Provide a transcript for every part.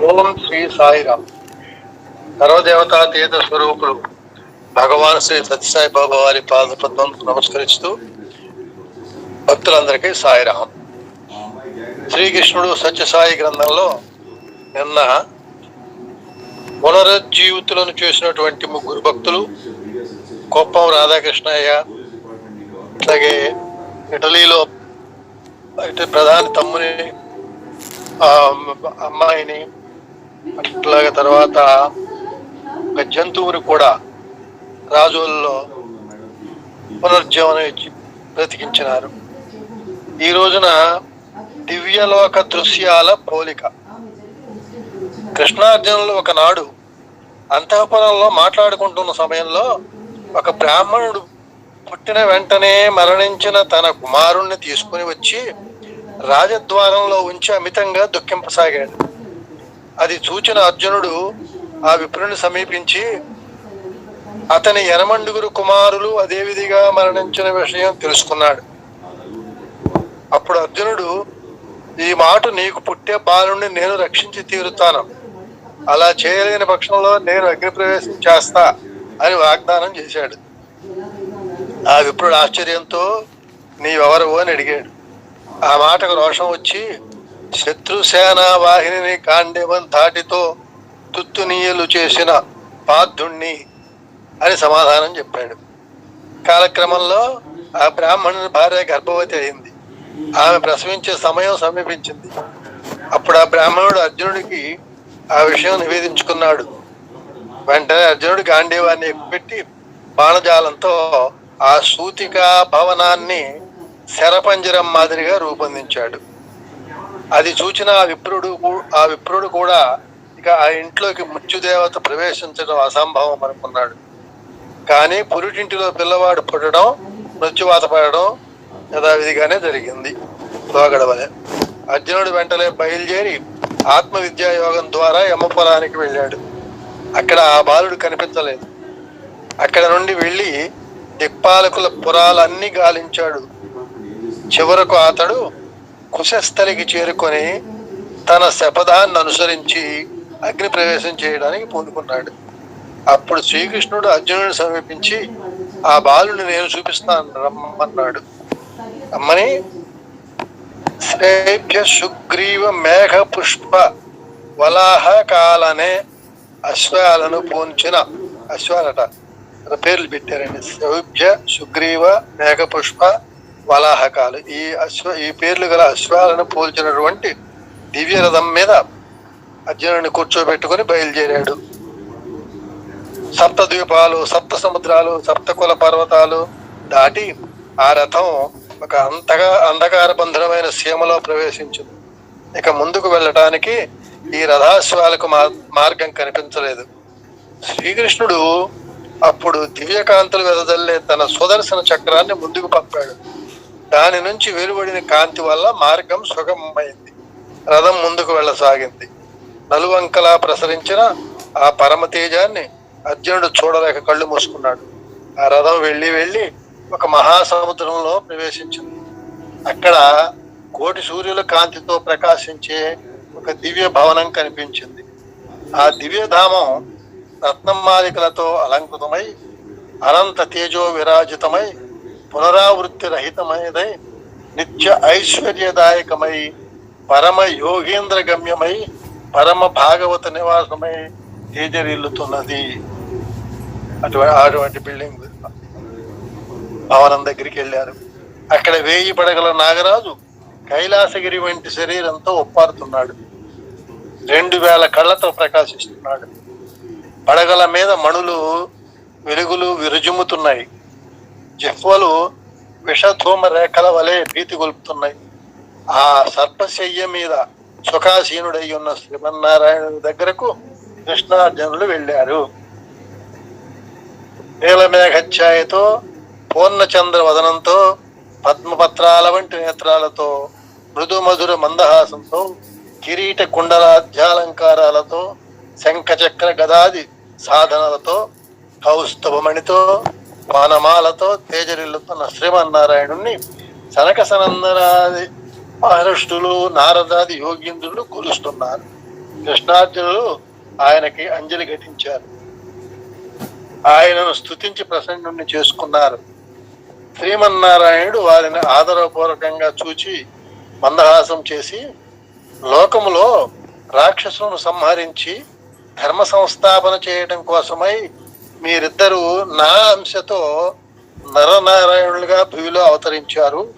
ఓం శ్రీ సాయిరామ్ సర్వదేవతా తీర్థ స్వరూపులు భగవాన్ శ్రీ సత్యసాయి బాబా వారి పాదపద్మం నమస్కరిస్తూ భక్తులందరికీ సాయిరామ్ శ్రీకృష్ణుడు సత్యసాయి గ్రంథంలో నిన్న పునరుజ్జీవితులను చేసినటువంటి ముగ్గురు భక్తులు కొప్పం రాధాకృష్ణయ్య అలాగే ఇటలీలో ప్రధాని తమ్ముని అమ్మాయిని అట్లాగే తర్వాత ఒక జంతువుని కూడా రాజుల్లో పునర్జీవనం ఇచ్చి బ్రతికించినారు. ఈ రోజున దివ్యలోక దృశ్యాల పోలిక. కృష్ణార్జునులు ఒకనాడు అంతఃపురంలో మాట్లాడుకుంటున్న సమయంలో ఒక బ్రాహ్మణుడు పుట్టిన వెంటనే మరణించిన తన కుమారుణ్ణి తీసుకుని వచ్చి రాజద్వారంలో ఉంచి అమితంగా దుఃఖింపసాగాడు. అది చూచిన అర్జునుడు ఆ విప్రుని సమీపించి అతని ఎనమండుగురు కుమారులు అదే విధిగా మరణించిన విషయం తెలుసుకున్నాడు. అప్పుడు అర్జునుడు ఈ మాట నీకు పుట్టే బాలుని నేను రక్షించి తీరుతాను. అలా చేయలేని పక్షంలో నేను అగ్నిప్రవేశం చేస్తా అని వాగ్దానం చేశాడు. ఆ విప్రుడు ఆశ్చర్యంతో నీవెవరు? అని అడిగాడు. ఆ మాటకు రోషం వచ్చి శత్రుసేన వాహిని కాండేవం తాటితో తుత్తునీయలు చేసిన పార్థుణ్ణి అని సమాధానం చెప్పాడు. కాలక్రమంలో ఆ బ్రాహ్మణుని భార్య గర్భవతి అయింది. ఆమె ప్రసవించే సమయం సమీపించింది. అప్పుడు ఆ బ్రాహ్మణుడు అర్జునుడికి ఆ విషయం నివేదించుకున్నాడు. వెంటనే అర్జునుడు గాంధీవాన్ని పెట్టి బాణజాలంతో ఆ సూతిక భవనాన్ని శరపంజరం మాదిరిగా రూపొందించాడు. అది చూచిన ఆ విప్రుడు ఆ విప్రుడు కూడా ఇక ఆ ఇంట్లోకి మృత్యుదేవత ప్రవేశించడం అసంభవం అనుకున్నాడు. కానీ పురిటింటిలో పిల్లవాడు పుట్టడం మృత్యువాత పడడం యథావిధిగానే జరిగింది. లోగడవలే. అర్జునుడు వెంటనే బయలుదేరి ఆత్మ యోగం ద్వారా యమపురానికి వెళ్ళాడు. అక్కడ ఆ బాలుడు కనిపించలేదు. అక్కడ నుండి వెళ్ళి దిక్పాలకుల పురాలన్నీ గాలించాడు. చివరకు అతడు కుశస్థలికి చేరుకొని తన శపథాన్ని అనుసరించి అగ్ని ప్రవేశం చేయడానికి పూనుకున్నాడు. అప్పుడు శ్రీకృష్ణుడు అర్జునుడిని సమీపించి ఆ బాలుని నేను చూపిస్తాను రమ్మన్నాడు. అమ్మని శ్రేభ్య సుగ్రీవ మేఘ పుష్ప వలాహ కాలనే అశ్వాలను పూంచిన. అశ్వాలట. పేర్లు పెట్టారండి. సౌభ్య సుగ్రీవ మేఘ పుష్ప వలాహకాలు. ఈ అశ్వ ఈ పేర్లు గల అశ్వాలను పోల్చినటువంటి దివ్య రథం మీద అర్జునుడిని కూర్చోబెట్టుకుని బయలుదేరాడు. సప్త ద్వీపాలు సప్త సముద్రాలు సప్త కుల పర్వతాలు దాటి ఆ రథం ఒక అంతగా అంధకార బంధురమైన సీమలో ప్రవేశించింది. ఇక ముందుకు వెళ్ళటానికి ఈ రథాశ్వాలకు మా- మార్గం కనిపించలేదు. శ్రీకృష్ణుడు అప్పుడు దివ్యకాంతులు వెదజల్లే తన సుదర్శన చక్రాన్ని ముందుకు పంపాడు. దాని నుంచి వెలువడిన కాంతి వల్ల మార్గం సుగమమైంది. రథం ముందుకు వెళ్ళసాగింది. నలువంకలా ప్రసరించిన ఆ పరమ తేజాన్ని అర్జునుడు చూడలేక కళ్ళు మూసుకున్నాడు. ఆ రథం వెళ్ళి వెళ్ళి ఒక మహాసముద్రంలో ప్రవేశించింది. అక్కడ కోటి సూర్యుల కాంతితో ప్రకాశించే ఒక దివ్య భవనం కనిపించింది. ఆ దివ్యధామం రత్నమాలికలతో అలంకృతమై అనంత తేజో విరాజితమై పునరావృత్తి రహితమైనదై నిత్య ఐశ్వర్యదాయకమై పరమ యోగేంద్ర గమ్యమై పరమ భాగవత నివాసమై తేజరిల్లుతున్నది. అటువంటి అటువంటి బిల్డింగ్ భవనం దగ్గరికి వెళ్ళారు. అక్కడ వేయి పడగల నాగరాజు కైలాసగిరి వంటి శరీరంతో ఒప్పారుతున్నాడు. రెండు వేల కళ్ళతో ప్రకాశిస్తున్నాడు. పడగల మీద మణులు వెలుగులు విరుజుముతున్నాయి. జిహ్వలు విషధూమ రేఖల వలె భీతి గొలుపుతున్నాయి ఆ సర్పశయ్య మీద సుఖాసీనుడై ఉన్న శ్రీమన్నారాయణుడి దగ్గరకు కృష్ణార్జునులు వెళ్ళారు. నీలమేఘఛాయతో పూర్ణచంద్ర వదనంతో పద్మపత్రాల వంటి నేత్రాలతో మృదు మధుర మందహాసంతో కిరీట కుండలాధ్యాలంకారాలతో శంఖచక్ర గదాది సాధనలతో కౌస్తభమణితో వనమాలతో తేజరిల్లుతున్న శ్రీమన్నారాయణుణ్ణి సనక సనందనాది మహర్షులు నారదాది యోగింద్రులు కొలుస్తున్నారు. కృష్ణార్జునులు ఆయనకి అంజలి ఘటించారు. ఆయనను స్తుతించి ప్రసన్నుణ్ణి చేసుకున్నారు. శ్రీమన్నారాయణుడు వారిని ఆదరపూర్వకంగా చూచి మందహాసం చేసి లోకములో రాక్షసులను సంహరించి ధర్మ సంస్థాపన చేయడం కోసమై మీరిద్దరూ నా అంశతో నరనారాయణులుగా భూమిలో అవతరించారు.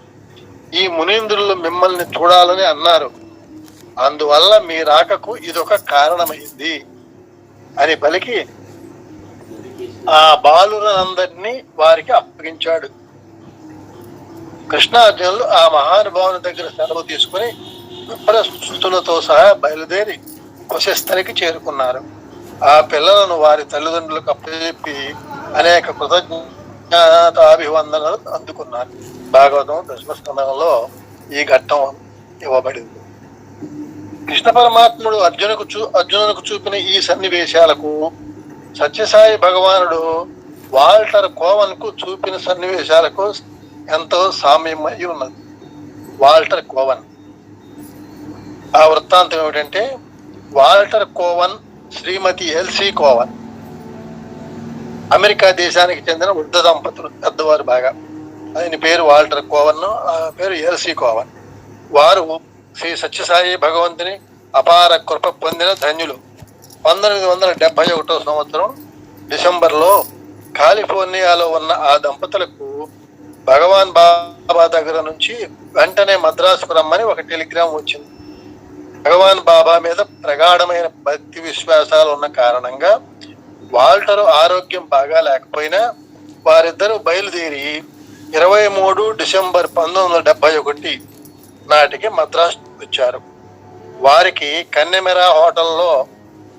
ఈ మునీంద్రులు మిమ్మల్ని చూడాలని అన్నారు. అందువల్ల మీ రాకకు ఇదొక కారణమైంది అని పలికి ఆ బాలురందరినీ వారికి అప్పగించాడు. కృష్ణార్జునులు ఆ మహానుభావుని దగ్గర సెలవు తీసుకుని విప్రస్తులతో సహా బయలుదేరి కుశస్థలికి చేరుకున్నారు. ఆ పిల్లలను వారి తల్లిదండ్రులకు అప్పచెప్పి అనేక కృతజ్ఞతాభివందనలు అందుకున్నారు. భాగవతం దశమస్కంధంలో ఈ ఘట్టం ఇవ్వబడింది. కృష్ణ పరమాత్ముడు అర్జునకు చూ అర్జునునికి చూపిన ఈ సన్నివేశాలకు సత్యసాయి భగవానుడు వాల్టర్ కోవన్కు చూపిన సన్నివేశాలకు ఎంతో సామ్యం అయి ఉన్నది. Walter Cowan. ఆ వృత్తాంతం ఏమిటంటే Walter Cowan Shrimati Elsie Cowan America దేశానికి చెందిన వృద్ధ దంపతులు పెద్దవారు బాగా. ఆయన పేరు వాల్టర్ కోవన్ ఆ పేరు ఎల్సి కోవన్. వారు శ్రీ సత్యసాయి భగవంతుని అపార కృప పొందిన ధన్యులు. పంతొమ్మిది వందల డెబ్బై ఒకటో సంవత్సరం డిసెంబర్లో కాలిఫోర్నియాలో ఉన్న ఆ దంపతులకు భగవాన్ బాబా దగ్గర నుంచి వెంటనే మద్రాసుకు రమ్మని ఒక టెలిగ్రామ్ వచ్చింది. భగవాన్ బాబా మీద ప్రగాఢమైన భక్తి విశ్వాసాలు ఉన్న కారణంగా వాల్టరు ఆరోగ్యం బాగా లేకపోయినా వారిద్దరూ బయలుదేరి ఇరవై మూడు డిసెంబర్ పంతొమ్మిది వందల డెబ్బై ఒకటి నాటికి మద్రాసు వచ్చారు. వారికి కన్నెమెరా హోటల్లో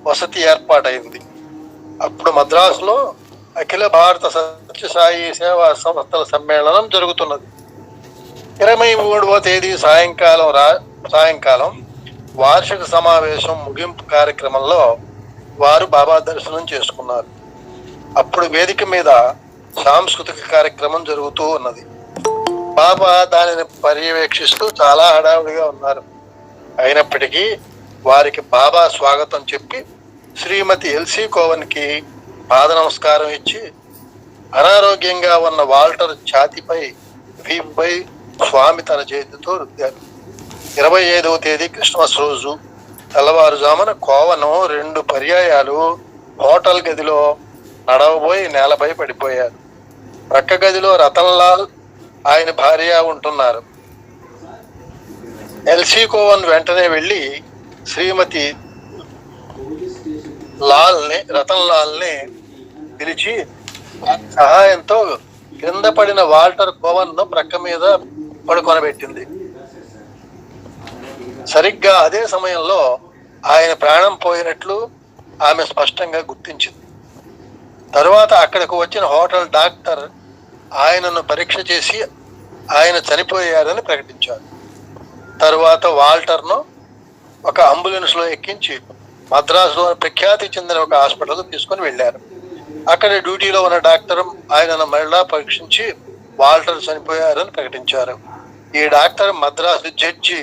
వసతి ఏర్పాటైంది. అప్పుడు మద్రాసులో అఖిల భారత సత్యసాయి సేవా సంస్థల సమ్మేళనం జరుగుతున్నది. ఇరవై మూడవ తేదీ సాయంకాలం రా సాయంకాలం వార్షిక సమావేశం ముగింపు కార్యక్రమంలో వారు బాబా దర్శనం చేసుకున్నారు. అప్పుడు వేదిక మీద సాంస్కృతిక కార్యక్రమం జరుగుతూ ఉన్నది. బాబా దానిని పర్యవేక్షిస్తూ చాలా హడావుడిగా ఉన్నారు. అయినప్పటికీ వారికి బాబా స్వాగతం చెప్పి శ్రీమతి ఎల్సీ కోవన్కి పాద నమస్కారం ఇచ్చి అనారోగ్యంగా ఉన్న వాల్టర్ ఛాతిపై వీపుపై స్వామి తన చేతితో రుద్దారు. ఇరవై ఐదవ తేదీ క్రిస్మస్ రోజు. తెల్లవారుజామున కోవను రెండు పర్యాయాలు హోటల్ గదిలో నడవబోయి నేలపై పడిపోయారు. ప్రక్క గదిలో రతన్లాల్ ఆయన భార్య ఉంటున్నారు. ఎల్సీ కోవన్ వెంటనే వెళ్ళి శ్రీమతి లాల్ని రతన్ లాల్ని పిలిచి సహాయంతో కింద పడిన వాల్టర్ కోవన్ను ప్రక్క మీద పడుకొనబెట్టింది. సరిగ్గా అదే సమయంలో ఆయన ప్రాణం పోయినట్లు ఆమె స్పష్టంగా గుర్తించింది. తరువాత అక్కడికి వచ్చిన హోటల్ డాక్టర్ ఆయనను పరీక్ష చేసి ఆయన చనిపోయారని ప్రకటించారు తరువాత వాల్టర్ను ఒక అంబులెన్స్లో ఎక్కించి మద్రాసులో ప్రఖ్యాతి చెందిన ఒక హాస్పిటల్కి తీసుకొని వెళ్ళారు. అక్కడ డ్యూటీలో ఉన్న డాక్టర్ ఆయనను మరలా పరీక్షించి వాల్టర్ చనిపోయారని ప్రకటించారు. ఈ డాక్టర్ మద్రాసు జడ్జి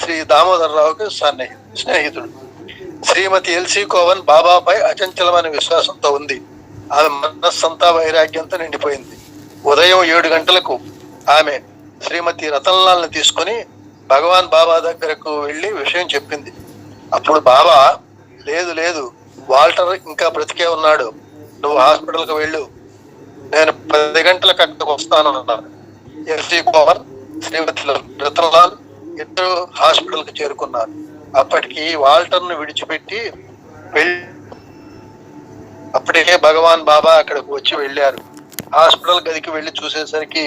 శ్రీ దామోదరరావుకి సన్నిహి స్నేహితుడు. శ్రీమతి ఎల్సి కోవన్ బాబాపై అచంచలమైన విశ్వాసంతో ఉంది. ఆమె మనస్సంతా వైరాగ్యంతో నిండిపోయింది. ఉదయం ఏడు గంటలకు ఆమె శ్రీమతి రతన్లాల్ని తీసుకొని భగవాన్ బాబా దగ్గరకు వెళ్ళి విషయం చెప్పింది. అప్పుడు బాబా లేదు లేదు వాల్టర్ ఇంకా బ్రతికే ఉన్నాడు. నువ్వు హాస్పిటల్కి వెళ్ళు. నేను పది గంటలకు అక్కడికి వస్తాను అన్నారు ఎల్సీ కోవర్ శ్రీమతి రతన్లాల్ ఇద్దరు హాస్పిటల్కి చేరుకున్నారు. అప్పటికి వాల్టర్ను విడిచిపెట్టి వెళ్ళి అప్పటికే భగవాన్ బాబా అక్కడికి వచ్చి వెళ్ళారు. హాస్పిటల్ గదికి వెళ్ళి చూసేసరికి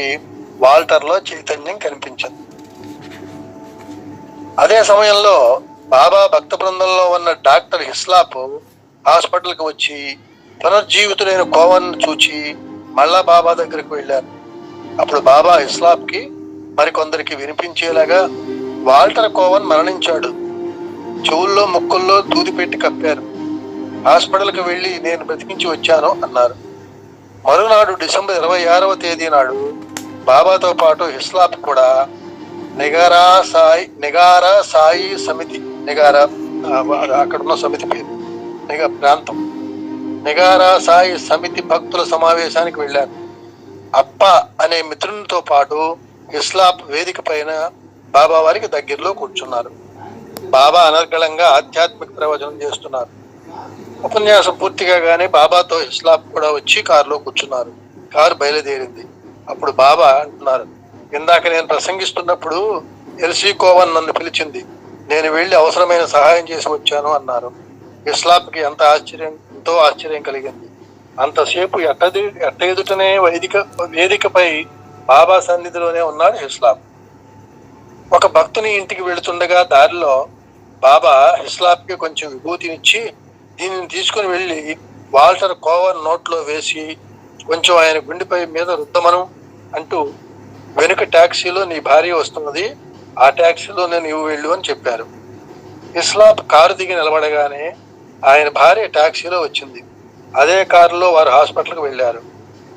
వాల్టర్లో చైతన్యం కనిపించింది. అదే సమయంలో బాబా భక్త బృందంలో ఉన్న డాక్టర్ హిస్లాప్ హాస్పిటల్కి వచ్చి పునర్జీవితుడైన కోవన్ చూచి మళ్ళా బాబా దగ్గరికి వెళ్ళారు. అప్పుడు బాబా హిస్లాప్కి మరికొందరికి వినిపించేలాగా వాల్టర్ కోవన్ మరణించాడు. చెవుల్లో ముక్కుల్లో దూది పెట్టి కప్పారు. హాస్పిటల్కి వెళ్ళి నేను బ్రతికించి వచ్చాను అన్నారు. మరునాడు డిసెంబర్ ఇరవై ఆరవ తేదీ నాడు బాబాతో పాటు హిస్లాప్ కూడా నిగారా సాయి నిగారా సాయి సమితి నిగారా అక్కడ ఉన్న సమితి పేరు నిగా ప్రాంతం. నిగారా సాయి సమితి భక్తుల సమావేశానికి వెళ్ళాను. అప్ప అనే మిత్రునితో పాటు ఇస్లాప్ వేదిక పైన బాబా వారికి దగ్గరలో కూర్చున్నారు. బాబా అనర్గళంగా ఆధ్యాత్మిక ప్రవచనం చేస్తున్నారు. ఉపన్యాసం పూర్తిగా గానే బాబాతో ఇస్లాం కూడా వచ్చి కారులో కూర్చున్నారు. కారు బయలుదేరింది. అప్పుడు బాబా అంటున్నారు ఇందాక నేను ప్రసంగిస్తున్నప్పుడు ఎల్సీ కోవన్ నన్ను పిలిచింది. నేను వెళ్ళి అవసరమైన సహాయం చేసి వచ్చాను అన్నారు. ఇస్లాంకి ఎంత ఆశ్చర్యం ఎంతో ఆశ్చర్యం కలిగింది. అంతసేపు ఎట్టది ఎట్ట ఎదుటనే వేదిక వేదికపై బాబా సన్నిధిలోనే ఉన్నాడు ఇస్లాం. ఒక భక్తుని ఇంటికి వెళుతుండగా దారిలో బాబా హిస్లాప్కి కొంచెం విభూతినిచ్చి దీనిని తీసుకుని వెళ్ళి వాల్టర్ కోవర్ నోట్లో వేసి కొంచెం ఆయన గుండెపై మీద రుద్దమను అంటూ వెనుక ట్యాక్సీలో నీ భార్య వస్తున్నది ఆ ట్యాక్సీలో నేను నీవు వెళ్ళు అని చెప్పారు. ఇస్లాబ్ కారు దిగి నిలబడగానే ఆయన భార్య ట్యాక్సీలో వచ్చింది. అదే కారులో వారు హాస్పిటల్కి వెళ్ళారు.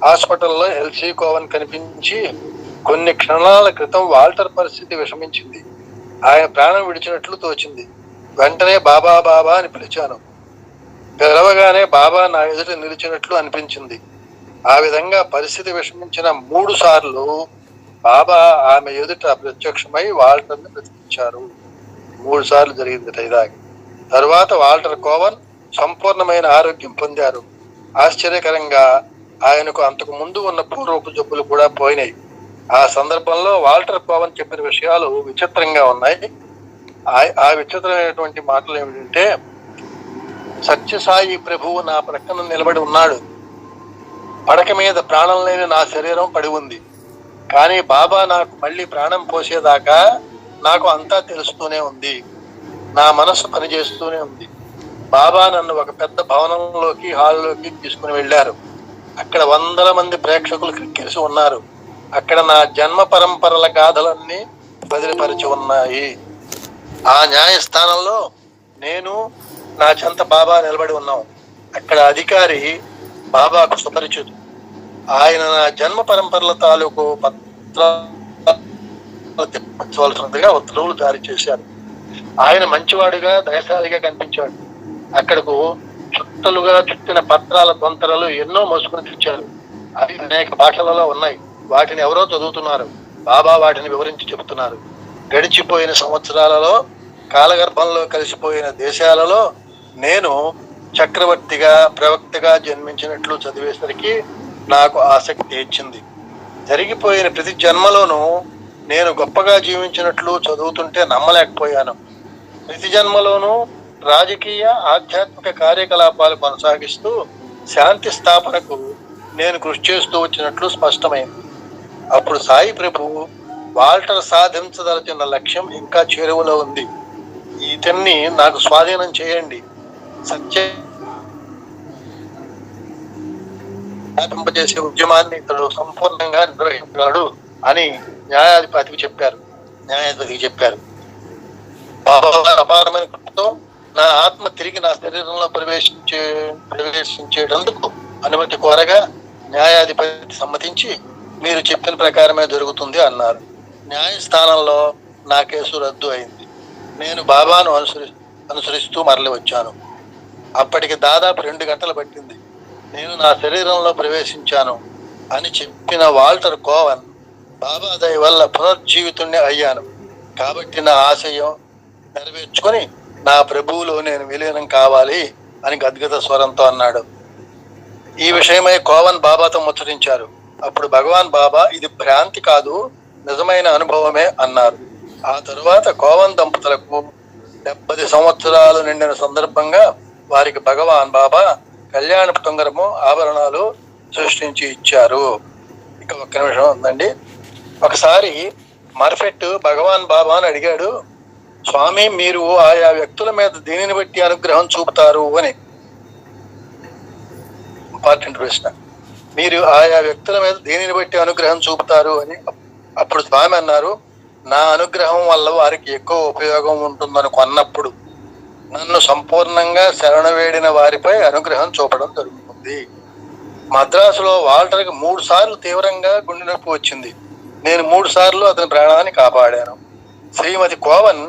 హాస్పిటల్లో ఎల్సీ కోవన్ కనిపించి కొన్ని క్షణాల క్రితం వాల్టర్ పరిస్థితి విషమించింది. ఆయన ప్రాణం విడిచినట్లు తోచింది. వెంటనే బాబా బాబా అని పిలిచాను. పిలవగానే బాబా నా ఎదుట నిలిచినట్లు అనిపించింది. ఆ విధంగా పరిస్థితి విషమించిన మూడు సార్లు బాబా ఆమె ఎదుట ప్రత్యక్షమై వాల్టర్ని బ్రతికించారు మూడు సార్లు జరిగింది ఇదాగి తరువాత వాల్టర్ కోవన్ సంపూర్ణమైన ఆరోగ్యం పొందారు. ఆశ్చర్యకరంగా ఆయనకు అంతకు ముందు ఉన్న పూర్వపు జబ్బులు కూడా పోయినాయి. ఆ సందర్భంలో వాల్టర్ పవన్ చెప్పిన విషయాలు విచిత్రంగా ఉన్నాయి. ఆ- ఆ విచిత్రమైనటువంటి మాటలు ఏమిటంటే సత్యసాయి ప్రభువు నా ప్రక్కన నిలబడి ఉన్నాడు. పడక మీద ప్రాణం లేని నా శరీరం పడి ఉంది. కానీ బాబా నాకు మళ్ళీ ప్రాణం పోసేదాకా నాకు అంతా తెలుస్తూనే ఉంది. నా మనసు పనిచేస్తూనే ఉంది. బాబా నన్ను ఒక పెద్ద భవనంలోకి హాల్లోకి తీసుకుని వెళ్ళారు. అక్కడ వందల మంది ప్రేక్షకులు క్రిక్కిరిసి ఉన్నారు. అక్కడ నా జన్మ పరంపరల గాథలన్నీ బదిలిపరిచి ఉన్నాయి. ఆ న్యాయస్థానంలో నేను నా చెంత బాబా నిలబడి ఉన్నాం. అక్కడ అధికారి బాబాకు సుపరిచితు ఆయన నా జన్మ పరంపరల తాలూకు పత్రాలు ఉత్తర్వులు జారీ చేశారు. ఆయన మంచివాడుగా దయశాలిగా కనిపించాడు. అక్కడకు చుట్టలుగా చుట్టిన పత్రాల తొంతరలు ఎన్నో మోసుకుని తెచ్చారు. అవి అనేక భాషలలో ఉన్నాయి. వాటిని ఎవరో చదువుతున్నారు. బాబా వాటిని వివరించి చెబుతున్నారు. గడిచిపోయిన సంవత్సరాలలో కాలగర్భంలో కలిసిపోయిన దేశాలలో నేను చక్రవర్తిగా ప్రవక్తగా జన్మించినట్లు చదివేసరికి నాకు ఆసక్తి ఇచ్చింది జరిగిపోయిన ప్రతి జన్మలోనూ నేను గొప్పగా జీవించినట్లు చదువుతుంటే నమ్మలేకపోయాను. ప్రతి జన్మలోనూ రాజకీయ ఆధ్యాత్మిక కార్యకలాపాలు కొనసాగిస్తూ శాంతి స్థాపనకు నేను కృషి చేస్తూ వచ్చినట్లు స్పష్టమైంది. అప్పుడు సాయి ప్రభు వాల్టర్ సాధించదలచిన లక్ష్యం ఇంకా చేరువలో ఉంది. ఇతన్ని నాకు స్వాధీనం చేయండి. సత్య వ్యాపింపజేసే ఉద్యమాన్ని ఇతడు సంపూర్ణంగా నిర్వహించగలడు అని న్యాయాధిపతికి చెప్పారు. న్యాయాధిపతికి చెప్పారు. బాబా అపారమైన కృపతో నా ఆత్మ తిరిగి నా శరీరంలో ప్రవేశించే ప్రవేశించేటందుకు అనుమతి కోరగా న్యాయాధిపతి సమ్మతించి మీరు చెప్పిన ప్రకారమే జరుగుతుంది అన్నారు. న్యాయస్థానంలో నా కేసు రద్దు అయింది. నేను బాబాను అనుసరి అనుసరిస్తూ మరలి వచ్చాను. అప్పటికి దాదాపు రెండు గంటలు పట్టింది. నేను నా శరీరంలో ప్రవేశించాను అని చెప్పిన వాల్టర్ కోవన్ బాబా దయ వల్ల పునర్జీవితుణ్ణి అయ్యాను. కాబట్టి నా ఆశయం నెరవేర్చుకొని నా ప్రభువులో నేను విలీనం కావాలి అని గద్గద స్వరంతో అన్నాడు. ఈ విషయమై కోవన్ బాబాతో ముచ్చరించారు అప్పుడు భగవాన్ బాబా ఇది భ్రాంతి కాదు నిజమైన అనుభవమే అన్నారు. ఆ తరువాత కోవన్ దంపతులకు డెబ్బది సంవత్సరాలు నిండిన సందర్భంగా వారికి భగవాన్ బాబా కళ్యాణ తుంగరము ఆభరణాలు సృష్టించి ఇచ్చారు. ఇక ఒక్క నిమిషం ఉందండి. ఒకసారి మర్ఫెట్ భగవాన్ బాబా అని అడిగాడు స్వామి మీరు ఆయా వ్యక్తుల మీద దేనిని బట్టి అనుగ్రహం చూపుతారు అని. ఇంపార్టెంట్ ప్రశ్న. మీరు ఆయా వ్యక్తుల మీద దేనిని బట్టి అనుగ్రహం చూపుతారు అని అప్పుడు స్వామి అన్నారు నా అనుగ్రహం వల్ల వారికి ఎక్కువ ఉపయోగం ఉంటుందని కొన్నప్పుడు నన్ను సంపూర్ణంగా శరణ వేడిన వారిపై అనుగ్రహం చూపడం జరుగుతుంది. మద్రాసులో వాల్టర్కి మూడు సార్లు తీవ్రంగా గుండె నొప్పి వచ్చింది. నేను మూడు సార్లు అతని ప్రాణాన్ని కాపాడాను. శ్రీమతి కోవన్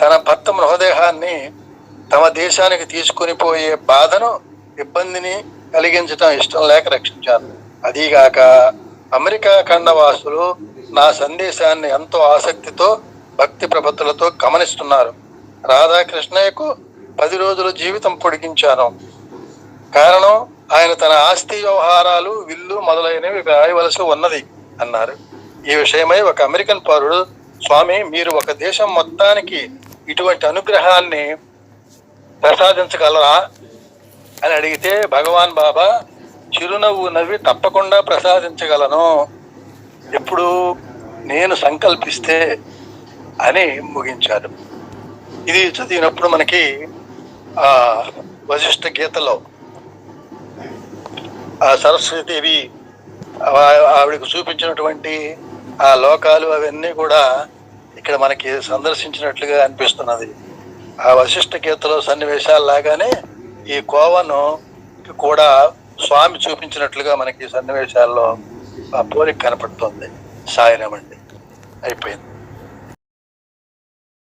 తన భర్త మృతదేహాన్ని తమ దేశానికి తీసుకుని పోయే బాధను ఇబ్బందిని కలిగించటం ఇష్టం లేక రక్షించారు. అదీగాక అమెరికా ఖండవాసులు నా సందేశాన్ని ఎంతో ఆసక్తితో భక్తి ప్రపత్తులతో గమనిస్తున్నారు. రాధాకృష్ణయ్యకు పది రోజుల జీవితం పొడిగించాను. కారణం ఆయన తన ఆస్తి వ్యవహారాలు విల్లు మొదలైనవి రాయవలసి ఉన్నది అన్నారు. ఈ విషయమై ఒక అమెరికన్ పౌరుడు స్వామి మీరు ఒక దేశం మొత్తానికి ఇటువంటి అనుగ్రహాన్ని ప్రసాదించగలరా? అని అడిగితే భగవాన్ బాబా చిరునవ్వు నవ్వి తప్పకుండా ప్రసాదించగలను. ఎప్పుడు నేను సంకల్పిస్తే అని ముగించారు ఇది చదివినప్పుడు మనకి ఆ వశిష్ఠ గీతలో ఆ సరస్వతీదేవి ఆవిడకు చూపించినటువంటి ఆ లోకాలు అవన్నీ కూడా ఇక్కడ మనకి సందర్శించినట్లుగా అనిపిస్తున్నది. ఆ వశిష్ఠ గీతలో సన్నివేశాలు లాగానే ఈ కోవను కూడా స్వామి చూపించినట్లుగా మనకి ఈ సన్నివేశాల్లో ఆ పోలిక కనపడుతుంది. సాయనమండి అయిపోయింది.